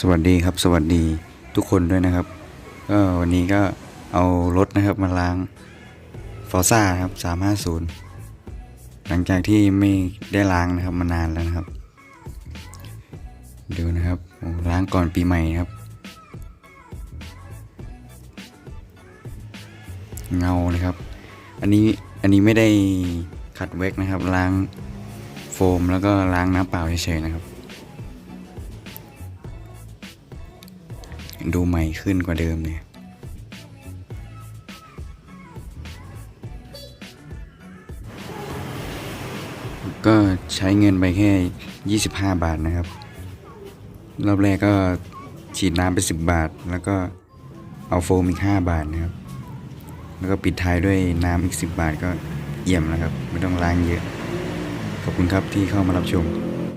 สวัสดีครับ สวัสดีทุกคนด้วยนะครับก็วันนี้ก็เอารถนะครับมาล้างฟอร์ซ่าครับสามห้าศูนย์หลังจากที่ไม่ได้ล้างนะครับมานานแล้วนะครับดูนะครับล้างก่อนปีใหม่ครับ เงานะครับ อันนี้อันนี้ไม่ได้ขัดเวกนะครับ ล้างโฟมแล้วก็ล้างน้ำเปล่าเฉยๆนะครับ ดูใหม่ขึ้นกว่าเดิมเนี่ยก็ใช้เงินไปแค่ 25 บาทนะครับ รอบแรกก็ฉีดน้ำไป 10 บาท แล้วก็เอาโฟมอีก 5 บาทนะครับ แล้วก็ปิดท้ายด้วยน้ำอีก 10 บาทก็เยี่ยมแล้วครับ ไม่ต้องล้างเยอะ ขอบคุณครับที่เข้ามารับชม